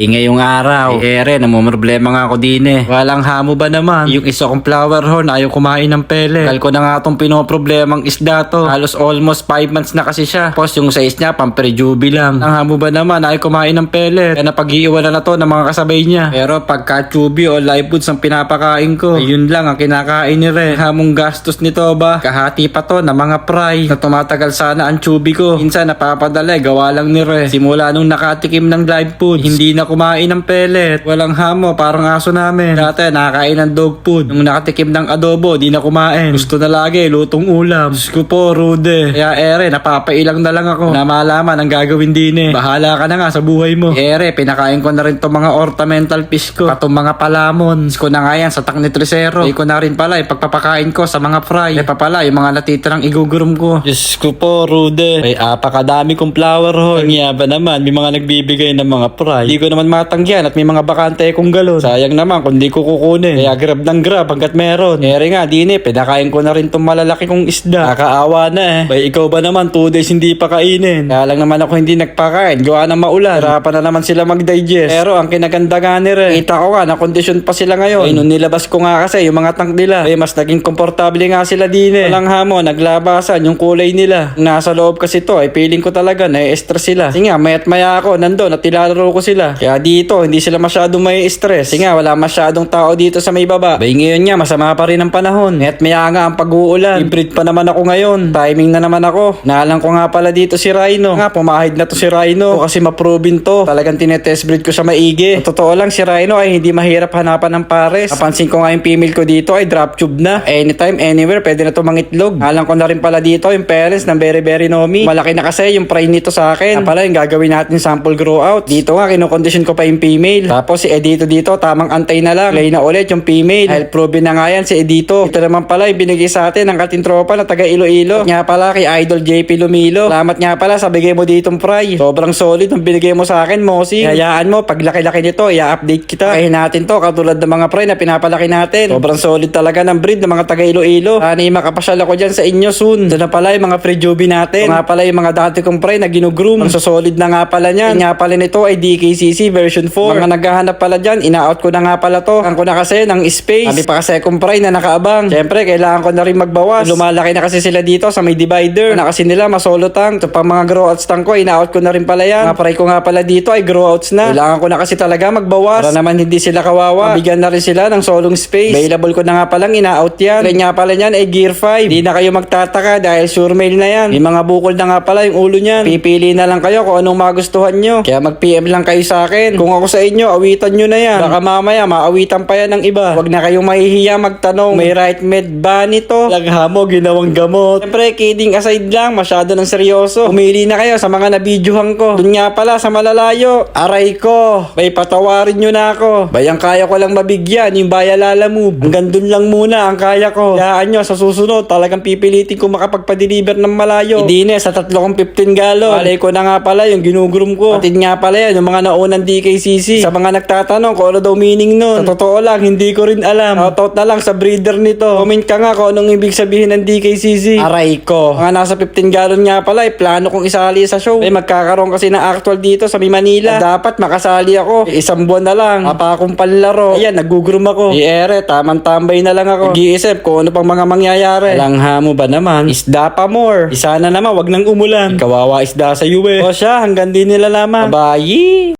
Eh ngayong araw, eh ere, namumroblema nga ako din eh. Walang hamo ba naman? Yung isa kong flower horn, ayaw kumain ng pele. Kal ko na nga itong pinoproblemang isda to. Halos almost 5 months na kasi siya. Tapos yung size niya, pamprejubi lang. Ang hamo ba naman, ayaw kumain ng pele. Kaya napag-iiwanan na to ng mga kasabay niya. Pero pagka chubby o live foods ang pinapakain ko, ayun lang ang kinakain ni Re. Hamong gastos nito ba? Kahati pa to na mga fry na tumatagal sana ang chubby ko. Minsan napapadala, eh, gawa lang ni Re. Simula nung nakatikim ng live food, hindi na kumain ng pellet. Walang hamo, parang aso namin. Dati nakakain ng dog food. Nung nakatikim ng adobo, di na kumain. Gusto na lagi, lutong ulam. Diyos ko po, rude. Kaya ere, napapailang na lang ako. Na malaman ang gagawin din eh. Bahala ka na nga sa buhay mo. Ere, pinakain ko na rin tong mga ornamental fish ko. Patong mga palamon. Diyos ko na nga yan sa takni tresero. Hindi ko na rin pala ipagpapakain ko sa mga fry. Eh pa pala, yung mga natitirang igugurum ko. Diyos ko po, rude. Ay, apakadami kong flower horn. Ang yaba naman, may mga nagbibigay ng mga fry. Hindi ko naman matanggihan at may mga bakante kong galon. Sayang naman kung di ko kukunin. Kaya grab ng grab hanggat meron. Ere nga, di eh, pinakain ko na rin tong malalaki kong isda. Nakakaawa na eh. Bay, ikaw ba naman, 2 days hindi pa kainin. Kaya lang naman ako hindi nagpakain. Gawa ng maulan. Hirapan na naman sila mag-digest. Pero ang kinaganda nga ni Re, kita ko nga, na kondisyon pa sila ngayon. Ay, nung nilabas ko nga kasi, yung mga tank nila, ay mas naging komportable nga sila din eh. Walang hamo, naglabasan, yung kulay nila. Nasa loob kasi to, ay feeling ko talaga, na-stress sila. Kasi nga, mayat maya ako, nandun, at ilalaro ko sila. Kaya dito, hindi sila masyadong may stress. Kasi nga, wala masyadong tao dito sa may baba. Bay ngayon nga, masama pa rin ang panahon. Mayat maya nga ang pag-uulan. Hybrid pa naman ako ngayon. Timing na naman ako. Naalang ko nga pala dito si Rhino. Nga, pumahid na to si Rhino. O kasi ma-proven to. Talagang tinetest breed ko siya maigi. Sa totoo lang, si Rhino ay hindi mahirap hanapan ng pares. Napansin ko nga yung female ko dito ay drop tube na. Anytime, anywhere, pwede na to mangitlog. Alam ko na rin pala dito yung parents ng Very Very Nomi. Malaki na kasi yung fry nito sa akin. Na pala yung gagawin natin sample grow out. Dito nga, kinokondisyon ko pa yung female. Tapos si Edito dito, tamang antay na lang. Play na ulit yung female. Dahil proven na nga yan si Edito. Ito naman pala yung binigay sa atin ng kating tropa na taga Iloilo. Nga pala kay Idol JP Lumilo. Salamat nga pala sa bigay mo ditong fry. Sobrang solid ang binigay mo sa akin, Mosi. Hayaan mo, pag laki-laki nito, i-update kita. Kaya natin to, katulad ng mga fry na pinapalaki natin. Sobrang solid talaga ng breed ng mga taga Iloilo. Sana makapasyal ako dyan sa inyo soon. Ito na pala yung mga free juby natin. Ito nga pala yung mga dati kong fry na ginugroom. Ang solid na nga pala niyan. Nga pala nito ay DKCC version 4. Mga naghahanap pala dyan, ina-out ko na nga pala to. Ang ko na kasi ng space. Sabi pa kasi akong fry na nakaabang. Siyempre, kailangan ko na rin magbawas. Lumalaki na kasi sila dito sa may divider. Na kasi nila masolo tank. Ito pa mga grow outs tank ko, ina-out ko na rin pala yan. Fry ko nga pala dito ay grow outs na. Kailangan ko na kasi talaga magbawas. Para naman hindi sila kawawa. Mabigyan na rin sila ng solong space. Available ko na nga palang ina-out yan. Kaya nga pala yan ay Gear 5. Hindi na kayo magtataka dahil sure mail na yan. May mga bukol na nga pala yung ulo niyan. Pipili na lang kayo kung anong magustuhan nyo. Kaya mag-PM lang kayo sa akin. Kung ako sa inyo, awitan nyo na yan. Baka mamaya maawitan pa yan ng iba. Huwag na kayong mahihiya magtanong. May right med ba nito? Lagha mo, ginawang gamot. Siyempre, kidding aside lang, masyado ng seryoso. Pumili na kayo sa mga nabidyohan ko. Doon nga pala sa malalayo. Aray ko. Bay, patawarin nyo na ako. Bay, ang kaya ko lang mabigyan, yung bayalala move. Hanggang doon lang muna ang kaya ko. Hayaan nyo, sa susunod, talagang pipilitin ko makapagpa-deliver ng malayo. Hindi na, sa tatlo kong 15 galon. Malay ko na nga pala yung ginugurum ko. Patid nga pala yan, yung mga naunang DKCC. Sa mga nagtatanong kung ano daw meaning nun. Sa totoo lang, hindi ko rin alam. Shoutout na lang sa breeder nito. Comment ka nga kung anong ibig sabihin ng DKCC. Aray ko. Mga nasa 15 galon nga pala, eh, plano kong isali sa show. Eh, magkakaroon kasi ng actual dito sa may Manila. Dapat makasali ako. Eh, isang buwan na lang. Apa akong panlaro. Ayan, nagugurum ako. Eh, ere, tamang tambay na lang ako. Nag-iisip kung ano pang mga mangyayari. Langha mo ba naman? Isda pa more. Isa na naman, wag nang umulan. Kawawa isda sa US. O siya, hanggang din nila lamang. Bye!